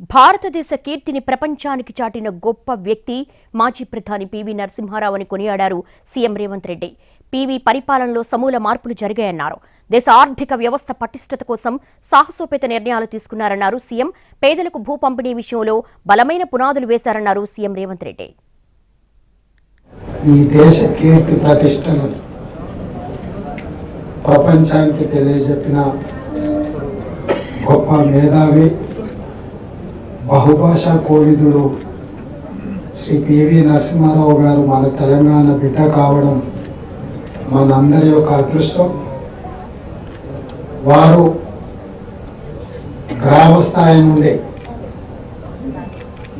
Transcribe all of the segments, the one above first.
భారతదేశ కీర్తిని ప్రపంచానికి చాటిన గొప్ప వ్యక్తి మాజీ ప్రధాని పివి నరసింహారావు అని కొనియాడారు సీఎం రేవంత్ రెడ్డి. పివి పరిపాలనలో సమూల మార్పులు జరిగాయన్నారు. దేశ ఆర్థిక వ్యవస్థ పటిష్టత కోసం సాహసోపేత నిర్ణయాలు తీసుకున్నారన్నారు సీఎం. పేదలకు భూ పంపిణీ విషయంలో బలమైన పునాదులు వేశారన్నారు సీఎం రేవంత్ రెడ్డి. ఈ దేశ కీర్తి ప్రతిష్టను ప్రపంచానికి తెలియజెప్పిన గొప్ప మేధావి బహుభాషా కోవిదుడు శ్రీ పివి నరసింహారావు గారు మన తెలంగాణ బిడ్డ కావడం మనందరి యొక్క అదృష్టం. వారు గ్రామ స్థాయి నుండి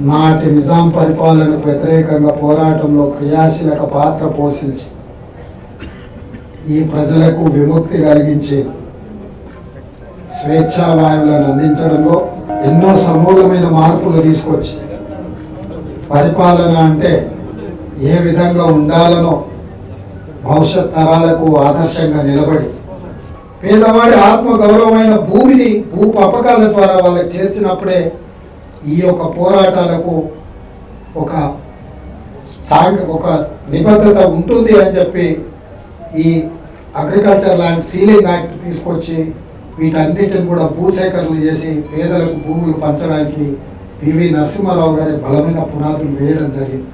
నాటి నిజాం పరిపాలనకు వ్యతిరేకంగా పోరాటంలో క్రియాశీలక పాత్ర పోషించి ఈ ప్రజలకు విముక్తి కలిగించి స్వేచ్ఛావాయువులను అందించడంలో ఎన్నో సమూలమైన మార్పులు తీసుకొచ్చి పరిపాలన అంటే ఏ విధంగా ఉండాలనో భవిష్యత్ తరాలకు ఆదర్శంగా నిలబడి పేదవాడి ఆత్మగౌరవమైన భూమిని భూ పపకాల ద్వారా వాళ్ళకి చేర్చినప్పుడే ఈ యొక్క పోరాటాలకు ఒక సాంఘ ఒక నిబద్ధత ఉంటుంది అని చెప్పి ఈ అగ్రికల్చర్ ల్యాండ్ సీలింగ్ యాక్ట్ తీసుకొచ్చి వీటన్నిటిని కూడా భూసేకరణ చేసి పేదలకు భూములు పంచడానికి పివి నరసింహారావు గారి బలమైన పునాదులు వేయడం జరిగింది.